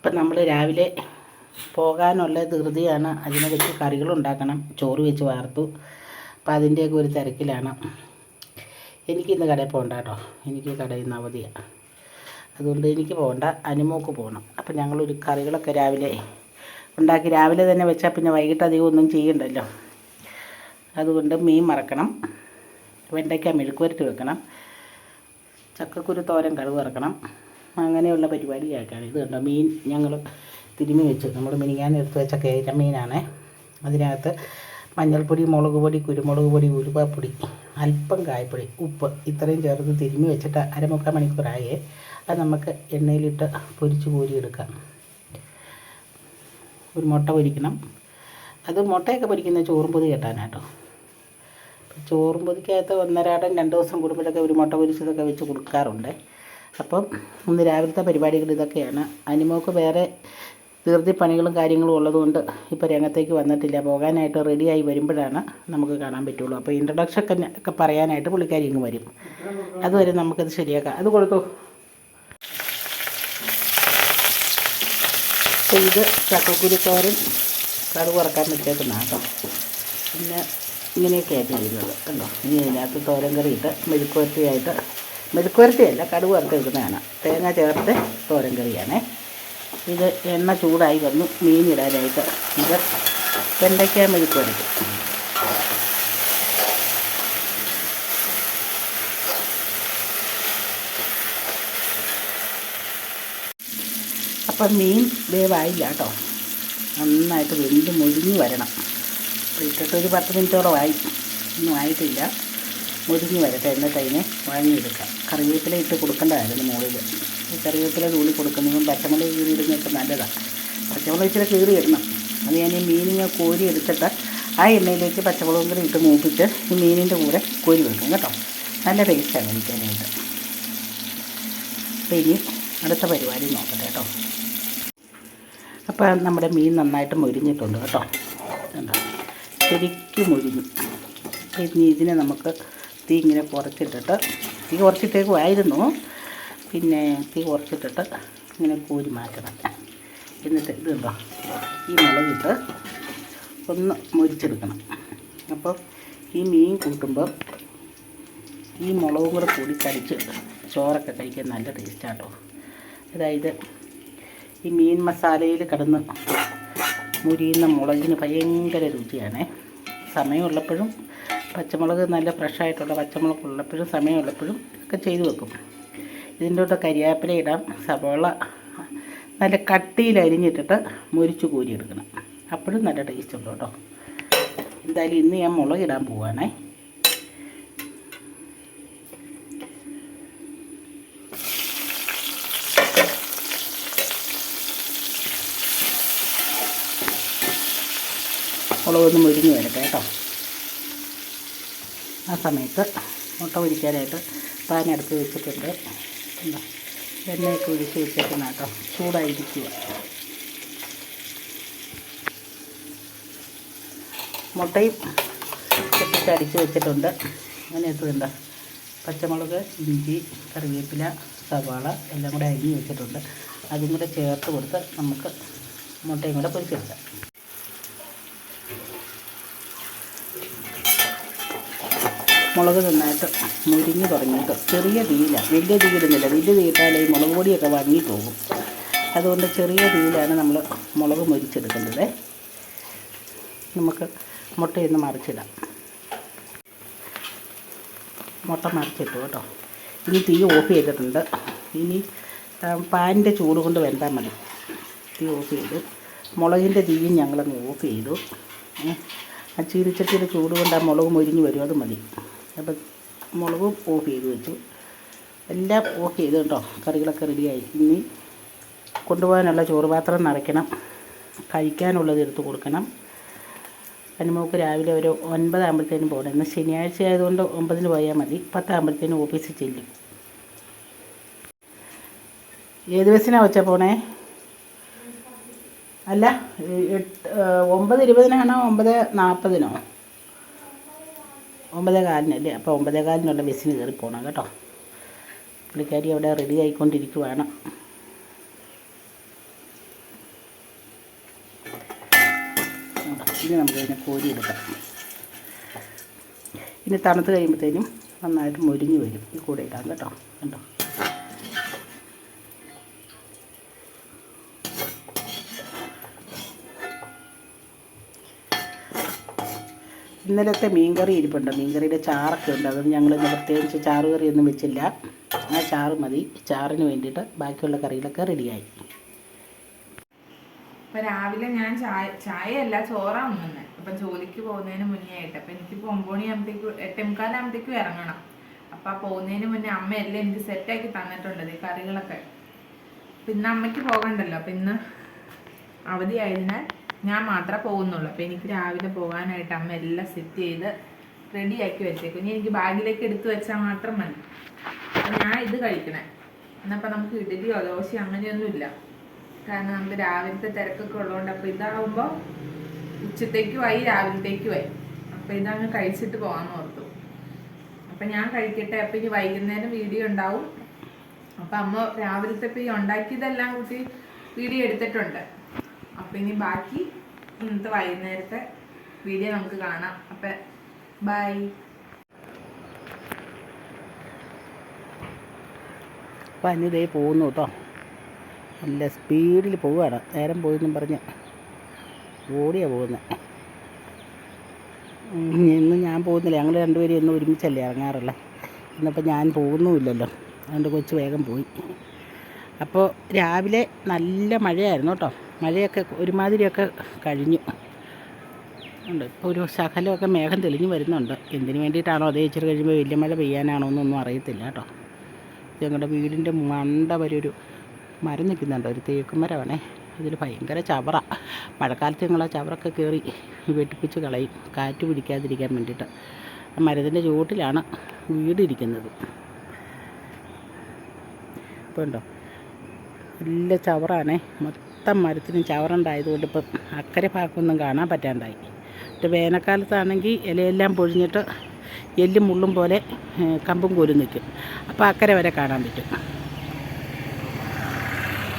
ഇപ്പം നമ്മൾ രാവിലെ പോകാനുള്ള ധൃതിയാണ് അതിനെ വെച്ച് കറികളുണ്ടാക്കണം. ചോറ് വെച്ച് വാർത്തു. അപ്പം അതിന്റെയൊക്കെ ഒരു തിരക്കിലാണ്. എനിക്കിന്ന് കടയിൽ പോകണ്ട കേട്ടോ. എനിക്ക് കടയിൽ നിന്ന് അവധിയാണ് അതുകൊണ്ട് എനിക്ക് പോകണ്ട. അനുമോക്ക് പോകണം. അപ്പം ഞങ്ങളൊരു കറികളൊക്കെ രാവിലെ ഉണ്ടാക്കി രാവിലെ തന്നെ വെച്ചാൽ പിന്നെ വൈകിട്ട് അധികം ഒന്നും ചെയ്യണ്ടല്ലോ. അതുകൊണ്ട് മീൻ മറക്കണം വെണ്ടയ്ക്ക മെഴുക്കുവരട്ടി വെക്കണം. ചക്കക്കുരു തോരൻ കടുവ് ഇറക്കണം അങ്ങനെയുള്ള പരിപാടിയായിട്ടാണ് ഇത് കണ്ടോ മീൻ ഞങ്ങൾ തിരുമി വെച്ചു നമ്മൾ മിനിങ്ങാൻ എടുത്ത് വെച്ച കേര മീനാണ്. അതിനകത്ത് മഞ്ഞൾപ്പൊടി മുളക് പൊടി കുരുമുളക് പൊടി ഉലുവാപ്പൊടി അല്പം കായപ്പൊടി ഉപ്പ് ഇത്രയും ചേർത്ത് തിരുമി വെച്ചിട്ട് അരമുക്കാൽ മണിക്കൂറായേ അത് നമുക്ക് എണ്ണയിലിട്ട് പൊരിച്ച് കോരിയെടുക്കാം. ഒരു മുട്ട പൊരിക്കണം. അത് മുട്ടയൊക്കെ പൊരിക്കുന്ന ചോറും പൊതി കെട്ടാനാട്ടോ ചോറും പൊതിക്കകത്ത് ഒന്നരാടം രണ്ട് ദിവസം കൂടുമ്പോഴൊക്കെ ഒരു മുട്ട പൊരിച്ചതൊക്കെ വെച്ച് കൊടുക്കാറുണ്ട്. അപ്പം ഇന്ന് രാവിലത്തെ പരിപാടികൾ ഇതൊക്കെയാണ്. അനിമോക്ക് വേറെ ധൃതി പണികളും കാര്യങ്ങളും ഉള്ളതുകൊണ്ട് ഇപ്പോൾ രംഗത്തേക്ക് വന്നിട്ടില്ല. പോകാനായിട്ട് റെഡിയായി വരുമ്പോഴാണ് നമുക്ക് കാണാൻ പറ്റുള്ളൂ. അപ്പോൾ ഇൻട്രഡക്ഷൻ ഒക്കെ ഒക്കെ പറയാനായിട്ട് പുള്ളിക്കാരി ഇങ്ങ് വരും. അതുവരെ നമുക്കത് ശരിയാക്കാം. അത് കൊടുക്കൂ ഇത് ചക്കക്കുരു തോരൻ കടുക് വറക്കാൻ വെച്ചേക്കുന്നതാണ് കേട്ടോ പിന്നെ ഇങ്ങനെയൊക്കെയായിട്ട് ചെയ്യുന്നത്. കണ്ടോ? ഇനി ഇതിനകത്ത് തോരൻ കറി ഇട്ട് മെഴുക്കുവരട്ടിയല്ല കടുക് വറുത്തെടുക്കുന്നതാണ് തേങ്ങ ചേർത്ത് തോരൻ കറിയാണേ. ഇത് എണ്ണ ചൂടായി വന്നു മീനിടാനായിട്ട്. ഇത് വെണ്ടയ്ക്ക മെഴുക്കുവരട്ടി. അപ്പം മീൻ വേവായില്ല കേട്ടോ. നന്നായിട്ട് വെന്ത് മുരിഞ്ഞ് വരണം. ഇട്ടിട്ടൊരു പത്ത് മിനിറ്റോളം ആയി. ഒന്നും ആയിട്ടില്ല. മുരിഞ്ഞ് വരട്ടെ എന്നിട്ട് അതിനെ വാങ്ങിയെടുക്കാം. കറിവേപ്പില ഇട്ട് കൊടുക്കേണ്ടതായിരുന്നു മുകളിൽ കറിവേപ്പില തൂളി കൊടുക്കുന്നതും പച്ചമുളക് കീറി ഇടുന്നതൊക്കെ നല്ലതാണ് പച്ചമുളക് ഇച്ചിരി കീറി ഇടണം അത് ഞാൻ ഈ മീനിനെ കോരി എടുത്തിട്ട് ആ എണ്ണയിലേക്ക് പച്ചമുളകും കൂടി ഇട്ട് മൂപ്പിച്ച് ഈ മീനിന്റെ കൂടെ കോരി വെക്കും കേട്ടോ. നല്ല ടേസ്റ്റാണ് കഴിക്കാനായിട്ട് അപ്പോൾ ഇനി അടുത്ത പരിപാടി നോക്കട്ടെ കേട്ടോ. അപ്പോൾ നമ്മുടെ മീൻ നന്നായിട്ട് മുരിഞ്ഞിട്ടുണ്ട് കേട്ടോ. ശരിക്കും മുരിഞ്ഞു. ഇനി ഇതിനെ നമുക്ക് തീ ഇങ്ങനെ കുറച്ചിട്ടിട്ട് തീ കുറച്ചിട്ടേക്കുമായിരുന്നു പിന്നെ തീ കുറച്ചിട്ടിട്ട് ഇങ്ങനെ കോരി മാറ്റണം. എന്നിട്ട് ഇത് ഈ മുളകിട്ട് ഒന്ന് മുരിച്ചെടുക്കണം. അപ്പോൾ ഈ മീൻ കൂട്ടുമ്പോൾ ഈ മുളകും കൂടെ കൂടി കടിച്ച് ചോറൊക്കെ കഴിക്കാൻ നല്ല ടേസ്റ്റാട്ടോ അതായത് ഈ മീൻ മസാലയിൽ കിടന്ന് മുരിയുന്ന മുളകിന് ഭയങ്കര രുചിയാണേ. സമയമുള്ളപ്പോഴും പച്ചമുളക് നല്ല ഫ്രഷായിട്ടുള്ള പച്ചമുളക് ഉള്ളപ്പോഴും സമയമുള്ളപ്പോഴും ഒക്കെ ചെയ്തു വെക്കും. ഇതിന്റെ കൂടെ കരിയാപ്പില ഇടാം സവോള നല്ല കട്ടിയിൽ അരിഞ്ഞിട്ടിട്ട് മുരിച്ച് കോരിയെടുക്കണം അപ്പോഴും നല്ല ടേസ്റ്റ് ഉണ്ട് കേട്ടോ. എന്തായാലും ഇന്ന് ഞാൻ മുളക് ഇടാൻ പോവാണേ. മുളകൊന്ന് മുരിഞ്ഞ് വരട്ടെ കേട്ടോ. ആ സമയത്ത് മുട്ട പൊരിക്കാനായിട്ട് പാൻ അടുത്ത് വെച്ചിട്ടുണ്ട്. എന്താ എണ്ണയൊക്കെ ഒഴിച്ച് വെച്ചേക്കുന്ന കേട്ടോ. ചൂടായിരിക്കുക. മുട്ടയും പൊട്ടിച്ചടിച്ച് വെച്ചിട്ടുണ്ട്. അതിനകത്ത് എന്താ പച്ചമുളക് ഇഞ്ചി കറിവേപ്പില സവാള എല്ലാം കൂടെ അരിഞ്ഞ് വെച്ചിട്ടുണ്ട്. അതും കൂടെ ചേർത്ത് കൊടുത്ത് നമുക്ക് മുട്ടയും കൂടെ പൊരിച്ചെടുക്കാം. മുളക് നന്നായിട്ട് മുരിഞ്ഞ് തുടങ്ങിയിട്ട് ചെറിയ തീയിലാണ് വലിയ തീയിടുന്നില്ല വലിയ തീയിട്ടാൽ ഈ മുളക് പൊടിയൊക്കെ വാങ്ങി പോകും. അതുകൊണ്ട് ചെറിയ തീയിലാണ് നമ്മൾ മുളക് മുരിച്ചെടുക്കുന്നത്. നമുക്ക് മുട്ടയൊന്ന് മറിച്ചിടാം. മുട്ട മറിച്ചിട്ടു കേട്ടോ. ഇനി തീ ഓഫ് ചെയ്തിട്ടുണ്ട്. ഇനി പാനിന്റെ ചൂട് കൊണ്ട് വെന്താൽ മതി. തീ ഓഫ് ചെയ്തു മുളകിന്റെ തീയും ഞങ്ങളങ്ങ് ഓഫ് ചെയ്തു. ആ ചീരിച്ചട്ടിയുടെ ചൂട് കൊണ്ട് ആ മുളക് മൊരിഞ്ഞ് വരും. അത് മതി. അപ്പം മുളകും ഓഫ് ചെയ്ത് വെച്ചു. എല്ലാം ഓഫ് ചെയ്ത് കേട്ടോ കറികളൊക്കെ റെഡിയായി ഇനി കൊണ്ടുപോകാനുള്ള ചോറ് പാത്രം നിറയ്ക്കണം. കഴിക്കാനുള്ളത് എടുത്ത് കൊടുക്കണം. അനുമോക്ക് രാവിലെ ഒരു ഒൻപതാകുമ്പോഴത്തേനും പോകണം. ഇന്ന് ശനിയാഴ്ച ആയതുകൊണ്ട് ഒമ്പതിന് പോയാൽ മതി. പത്താകുമ്പോഴത്തേനും ഓഫീസിൽ ചെല്ലും. ഏത് ബസ്സിനാണ് വെച്ചാൽ പോണേ? അല്ല എട്ട് ഒമ്പത് ഇരുപതിനാണോ ഒമ്പത് നാൽപ്പതിനോ? ഒമ്പതേ കാലിനല്ലേ അപ്പോൾ ഒമ്പതേ കാലിനുള്ള ബസ്സിന് കയറി പോകണം കേട്ടോ. പുള്ളിക്കാരി അവിടെ റെഡി ആയിക്കൊണ്ടിരിക്കുവാണ്. ഇനി നമുക്ക് അതിനെ കോരി എടുക്കാം. ഇനി തണുത്ത് കഴിയുമ്പോഴത്തേനും നന്നായിട്ട് മുരിഞ്ഞ് വരും. ഈ കൂടെ ഇടാം കേട്ടോ. കണ്ടോ? ഇന്നലത്തെ മീൻകറി ഇരിപ്പുണ്ട്. മീൻകറിയുടെ ചാറൊക്കെ ഉണ്ട്. അതൊന്നും ഞങ്ങൾ പ്രത്യേകിച്ച് ചാറ് കറിയൊന്നും വെച്ചില്ല. ആ ചാറ് മതി. ചാറിന് വേണ്ടിയിട്ട് ബാക്കിയുള്ള കറികളൊക്കെ റെഡിയായി. ഇപ്പം രാവിലെ ഞാൻ ചായ ചായയല്ല ചോറാണ് ചോറാ ഉണ്ണുന്നത് അപ്പൊ ജോലിക്ക് പോകുന്നതിന് മുന്നേ ആയിട്ട്. അപ്പം എനിക്ക് ഒമ്പത് മണിയാകുമ്പോഴത്തേക്കും എട്ടേമുക്കാലാകുമ്പോഴത്തേക്കും ഇറങ്ങണം. അപ്പം പോകുന്നതിന് മുന്നേ അമ്മ എല്ലാം എനിക്ക് സെറ്റാക്കി തന്നിട്ടുണ്ട് ഈ കറികളൊക്കെ. പിന്നെ അമ്മയ്ക്ക് പോകണ്ടല്ലോ. അപ്പം ഇന്ന് അവധി ആയതിനാൽ ഞാൻ മാത്രമേ പോകുന്നുള്ളൂ. അപ്പോൾ എനിക്ക് രാവിലെ പോകാനായിട്ട് അമ്മ എല്ലാം സെറ്റ് ചെയ്ത് റെഡിയാക്കി വെച്ചേക്കും. ഇനി എനിക്ക് ബാഗിലേക്ക് എടുത്തു വെച്ചാൽ മാത്രം മതി. അപ്പം ഞാൻ ഇത് കഴിക്കണേ. എന്നപ്പോൾ നമുക്ക് ഇഡലിയോ ദോശയോ അങ്ങനെയൊന്നും ഇല്ല കാരണം നമുക്ക് രാവിലത്തെ തിരക്കൊക്കെ ഉള്ളതുകൊണ്ട് അപ്പോൾ ഇതാവുമ്പോൾ ഉച്ചത്തേക്കും ആയി രാവിലത്തേക്കും ആയി. അപ്പോൾ ഇതങ്ങ് കഴിച്ചിട്ട് പോകാമെന്ന് ഓർത്തു. അപ്പം ഞാൻ കഴിക്കട്ടെ. അപ്പം ഇനി വൈകുന്നേരം വീഡിയോ ഉണ്ടാവും. അപ്പം അമ്മ രാവിലത്തെ ഇപ്പം ഈ ഉണ്ടാക്കിയതെല്ലാം കൂട്ടി വീഡിയോ എടുത്തിട്ടുണ്ട്. അപ്പൊ ഇനി ബാക്കി ഇന്നത്തെ വൈകുന്നേരത്തെ വീഡിയോ നമുക്ക് കാണാം. അപ്പൊ ബൈ അപ്പം അനിതേ പോകുന്നു കേട്ടോ നല്ല സ്പീഡിൽ പോവുകയാണ് നേരം പോയെന്നും പറഞ്ഞ് ഓടിയാണ് പോകുന്നത് ഇന്ന് ഞാൻ പോകുന്നില്ല. ഞങ്ങൾ രണ്ടുപേരും ഇന്ന് ഒരുമിച്ചല്ലേ ഇറങ്ങാറല്ല ഇന്നിപ്പോൾ ഞാൻ പോകുന്നുമില്ലല്ലോ. അതുകൊണ്ട് കൊച്ചു വേഗം പോയി. അപ്പോൾ രാവിലെ നല്ല മഴയായിരുന്നു കേട്ടോ മഴയൊക്കെ ഒരുമാതിരിയൊക്കെ കഴിഞ്ഞു. ഉണ്ട്. ഇപ്പോൾ ഒരു ശകലമൊക്കെ മേഘം തെളിഞ്ഞു വരുന്നുണ്ട്. എന്തിനു വേണ്ടിയിട്ടാണോ അതേ ഇച്ചിരി കഴിയുമ്പോൾ വലിയ മഴ പെയ്യാനാണോ എന്നൊന്നും അറിയത്തില്ല കേട്ടോ. ഞങ്ങളുടെ വീടിന്റെ മണ്ട വരെ ഒരു മരം നിൽക്കുന്നുണ്ട്. ഒരു തേക്ക് മരമാണേ. അതിൽ ഭയങ്കര ചവറ. മഴക്കാലത്ത് ഞങ്ങൾ ആ ചവറൊക്കെ കയറി വെട്ടിപ്പിച്ച് കളയും. കാറ്റ് പിടിക്കാതിരിക്കാൻ വേണ്ടിയിട്ട്. മരത്തിന്റെ ചുവട്ടിലാണ് വീടിരിക്കുന്നത് ഇപ്പോൾ ഉണ്ടോ? നല്ല ചവറാണേ. മൊത്തം മരത്തിനും ചവറുണ്ടായതുകൊണ്ട് ഇപ്പം അക്കരെ ഭാഗമൊന്നും കാണാൻ പറ്റാണ്ടായി. മറ്റേ വേനൽക്കാലത്താണെങ്കിൽ ഇലയെല്ലാം പൊഴിഞ്ഞിട്ട് എല്ലും മുള്ളും പോലെ കമ്പും കോലും നിൽക്കും. അപ്പോൾ അക്കരെ വരെ കാണാൻ പറ്റും.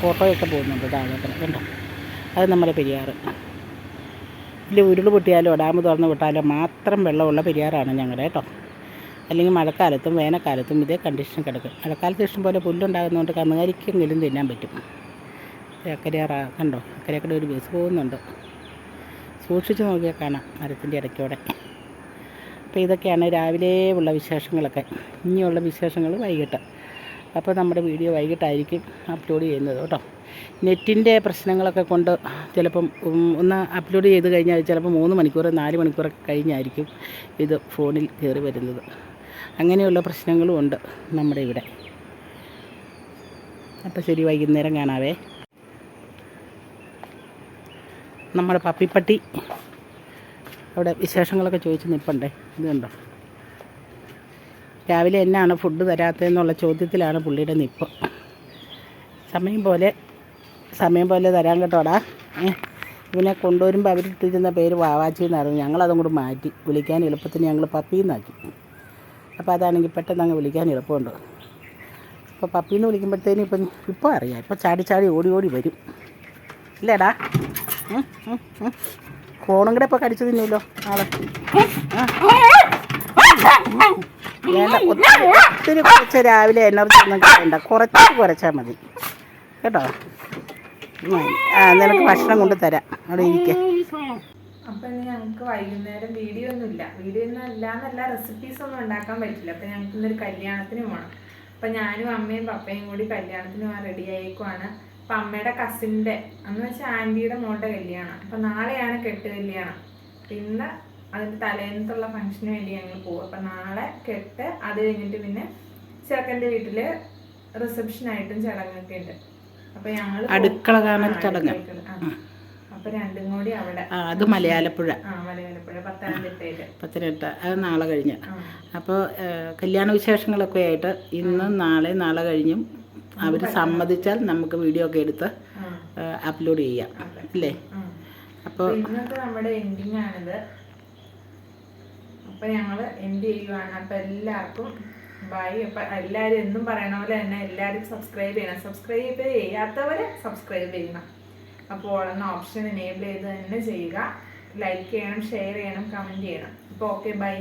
ഫോട്ടോയൊക്കെ പോകുന്നുണ്ട് താഴെ കണ്ടോ? അത് നമ്മുടെ പെരിയാറ്. ഇല്ല ഉരുൾ പൊട്ടിയാലോ ഡാം തുറന്ന് വിട്ടാലോ മാത്രം വെള്ളമുള്ള പെരിയാറാണ് ഞങ്ങളുടെ കേട്ടോ. അല്ലെങ്കിൽ മഴക്കാലത്തും വേനൽക്കാലത്തും ഇതേ കണ്ടീഷൻ കിടക്കും. മഴക്കാലത്ത് ഇഷ്ടംപോലെ പുല്ലുണ്ടാകുന്നതുകൊണ്ട് കന്നുകാലിക്കെങ്കിലും തിന്നാൻ പറ്റും. അക്കരയാറാ കണ്ടോ? അക്കരക്കടെ ഒരു ബസ് പോകുന്നുണ്ട്. സൂക്ഷിച്ച് നോക്കിയാൽ കാണാം മരത്തിന്റെ ഇടയ്ക്കൂടെ. അപ്പോൾ ഇതൊക്കെയാണ് രാവിലെ ഉള്ള വിശേഷങ്ങളൊക്കെ. ഇനിയുള്ള വിശേഷങ്ങൾ വൈകിട്ട്. അപ്പോൾ നമ്മുടെ വീഡിയോ വൈകിട്ടായിരിക്കും അപ്ലോഡ് ചെയ്യുന്നത് കേട്ടോ. നെറ്റിന്റെ പ്രശ്നങ്ങളൊക്കെ കൊണ്ട് ചിലപ്പം ഒന്ന് അപ്ലോഡ് ചെയ്ത് കഴിഞ്ഞാൽ ചിലപ്പോൾ മൂന്ന് മണിക്കൂർ നാല് മണിക്കൂറൊക്കെ കഴിഞ്ഞായിരിക്കും ഇത് ഫോണിൽ കയറി വരുന്നത്. അങ്ങനെയുള്ള പ്രശ്നങ്ങളും ഉണ്ട് നമ്മുടെ ഇവിടെ. അപ്പോൾ ശരി വൈകുന്നേരം കാണാവേ. നമ്മുടെ പപ്പിപ്പട്ടി. അവിടെ വിശേഷങ്ങളൊക്കെ ചോദിച്ച് നിൽപ്പണ്ടേ. ഇത് കണ്ടോ? രാവിലെ എന്നാണ് ഫുഡ് തരാത്തതെന്നുള്ള ചോദ്യത്തിലാണ് പുള്ളിയുടെ നിപ്പ്. സമയം പോലെ സമയം പോലെ തരാൻ കേട്ടോടാ. ഇവനെ കൊണ്ടുവരുമ്പോൾ അവരിട്ടിരുന്ന പേര് വാവാച്ചി എന്നായിരുന്നു ഞങ്ങളതും കൂടി മാറ്റി. വിളിക്കാൻ എളുപ്പത്തിന് ഞങ്ങൾ പപ്പിന്നാക്കി. അപ്പോൾ അതാണെങ്കിൽ പെട്ടെന്ന് അങ്ങ് വിളിക്കാൻ എളുപ്പമുണ്ട്. അപ്പോൾ പപ്പീന്ന് വിളിക്കുമ്പോഴത്തേനും ഇപ്പം ഇപ്പോൾ അറിയാം. ഇപ്പോൾ ചാടി ചാടി ഓടി ഓടി വരും. ഇല്ലേടാ. ഫോണും കൂടെ ഇപ്പോൾ കടിച്ചു തിന്നല്ലോ ആൾ. ഒത്തിരി കുറച്ച് രാവിലെ എനർജി ഒന്നും വേണ്ട കുറച്ച് കുറച്ചാൽ മതി. കേട്ടോ. ആ നിനക്ക് ഭക്ഷണം കൊണ്ട് തരാം. അവിടെ ഇരിക്കെ. അപ്പൊ ഇനി ഞങ്ങൾക്ക് വൈകുന്നേരം വീഡിയോ ഒന്നും ഇല്ല. വീഡിയോ ഒന്നും ഇല്ലാന്നല്ല റെസിപ്പീസ് ഒന്നും ഉണ്ടാക്കാൻ പറ്റില്ല. അപ്പൊ ഞങ്ങൾക്ക് ഇന്നൊരു കല്യാണത്തിന് പോകണം അപ്പൊ ഞാനും അമ്മയും പപ്പയും കൂടി കല്യാണത്തിന് പോകാൻ റെഡി ആയേക്കുവാണ്. അപ്പൊ അമ്മയുടെ കസിന്റെ എന്ന് വെച്ചാൽ ആന്റിയുടെ മോളുടെ കല്യാണം. അപ്പൊ നാളെയാണ് കെട്ട് കല്യാണം. അപ്പൊ ഇന്ന് അതിന്റെ തലേന്നത്തുള്ള ഫംഗ്ഷന് വേണ്ടി ഞങ്ങൾ പോകും അപ്പൊ നാളെ കെട്ട് അത് കഴിഞ്ഞിട്ട് പിന്നെ ചെറുക്കന്റെ വീട്ടിൽ റിസപ്ഷൻ ആയിട്ടും ചടങ്ങൊക്കെ ഉണ്ട്. അപ്പൊ ഞങ്ങൾ അടുക്കള കാണൽ ചടങ്ങ്. അപ്പൊ രണ്ടും കൂടി അവിടെ. അത് മലയാലപ്പുഴ. പത്തനംതിട്ട അത് നാളെ കഴിഞ്ഞ്. അപ്പോൾ കല്യാണ വിശേഷങ്ങളൊക്കെ ആയിട്ട് ഇന്നും നാളെ നാളെ കഴിഞ്ഞും അവർ സമ്മതിച്ചാൽ നമുക്ക് വീഡിയോ ഒക്കെ എടുത്ത് അപ്ലോഡ് ചെയ്യാം. അല്ലേ? അപ്പോൾ അപ്പൊ ഇന്നത്തെ നമ്മുടെ എൻഡിങ് ആണിത്. അപ്പോൾ ഞങ്ങൾ എൻഡ് ചെയ്യുവാണ്? അപ്പോൾ എല്ലാവർക്കും ബൈ അപ്പോൾ എല്ലാരും എന്നും പറയണ പോലെ തന്നെ എല്ലാവരും സബ്സ്ക്രൈബ് ചെയ്യണം. സബ്സ്ക്രൈബ് ചെയ്യാത്തവര് സബ്സ്ക്രൈബ് ചെയ്യണം. അപ്പോൾ ഓളെന്ന ഓപ്ഷൻ എനേബിൾ ചെയ്ത് തന്നെ ചെയ്യുക. ലൈക്ക് ചെയ്യണം ഷെയർ ചെയ്യണം കമന്റ് ചെയ്യണം. അപ്പോൾ ഓക്കെ ബൈ